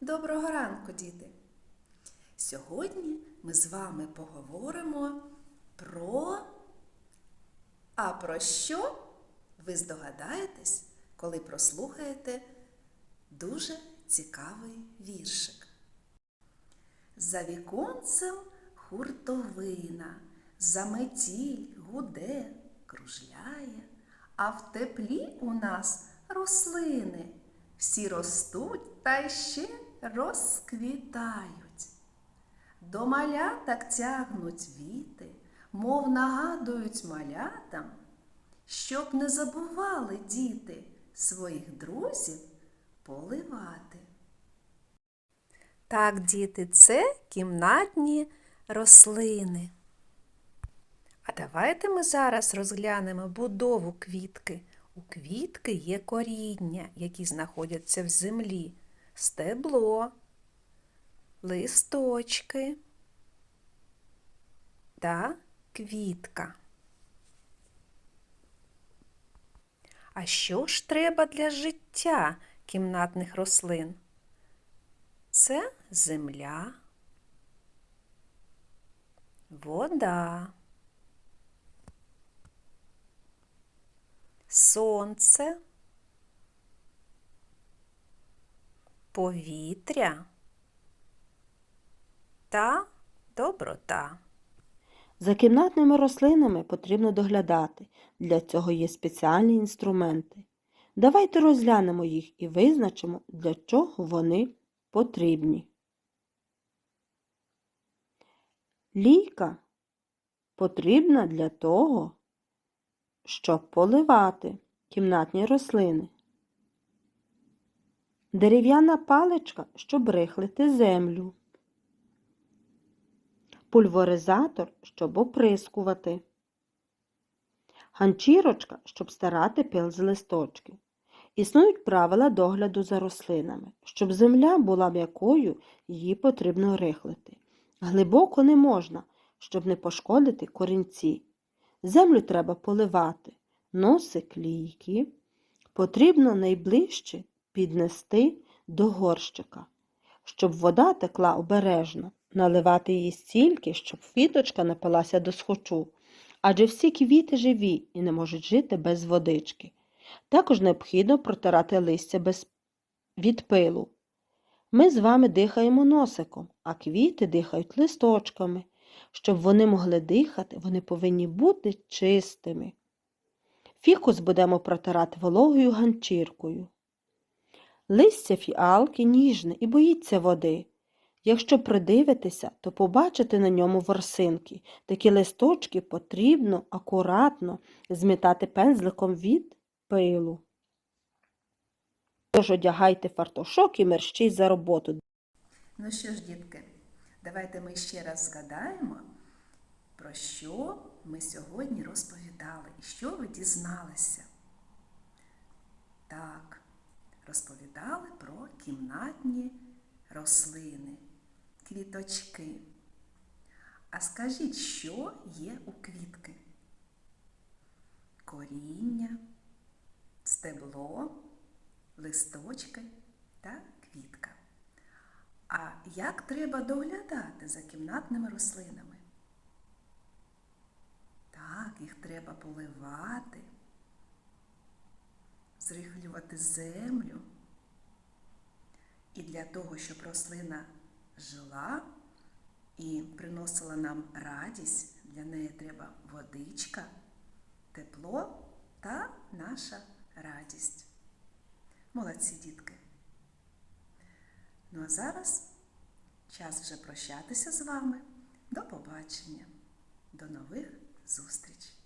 Доброго ранку, діти! Сьогодні ми з вами поговоримо про. А про що ви здогадаєтесь, коли прослухаєте дуже цікавий віршик. За віконцем хуртовина, за метіль гуде, кружляє, а в теплі у нас рослини. Всі ростуть та ще розквітають. До маляток тягнуть віти, мов нагадують малятам, щоб не забували діти своїх друзів поливати. Так, діти, це кімнатні рослини. А давайте ми зараз розглянемо будову квітки. У квітки є коріння, які знаходяться в землі, стебло, листочки та квітка. А що ж треба для життя кімнатних рослин? Це земля, вода, сонце, повітря та доброта. За кімнатними рослинами потрібно доглядати. Для цього є спеціальні інструменти. Давайте розглянемо їх і визначимо, для чого вони потрібні. Лійка потрібна для того, щоб поливати кімнатні рослини. Дерев'яна паличка, щоб рихлити землю. Пульверизатор, щоб оприскувати. Ганчірочка, щоб стирати пил з листочків. Існують правила догляду за рослинами. Щоб земля була м'якою, її потрібно рихлити. Глибоко не можна, щоб не пошкодити корінці. Землю треба поливати. Носик лійки потрібно найближче піднести до горщика, щоб вода текла обережно, наливати її стільки, щоб квіточка напилася до схочу, адже всі квіти живі і не можуть жити без водички. Також необхідно протирати листя без... від пилу. Ми з вами дихаємо носиком, а квіти дихають листочками. Щоб вони могли дихати, вони повинні бути чистими. Фікус будемо протирати вологою ганчіркою. Листя фіалки ніжне і боїться води. Якщо придивитися, то побачите на ньому ворсинки. Такі листочки потрібно акуратно змітати пензликом від пилу. Тож одягайте фартушок і мерщій за роботу. Ну що ж, дітки, давайте ми ще раз згадаємо, про що ми сьогодні розповідали і що ви дізналися. Так, кімнатні рослини, квіточки. А скажіть, що є у квітки? Коріння, стебло, листочки та квітка. А як треба доглядати за кімнатними рослинами? Так, їх треба поливати, зрихлювати землю. І для того, щоб рослина жила і приносила нам радість, для неї треба водичка, тепло та наша радість. Молодці дітки! Ну а зараз час вже прощатися з вами. До побачення, до нових зустрічей!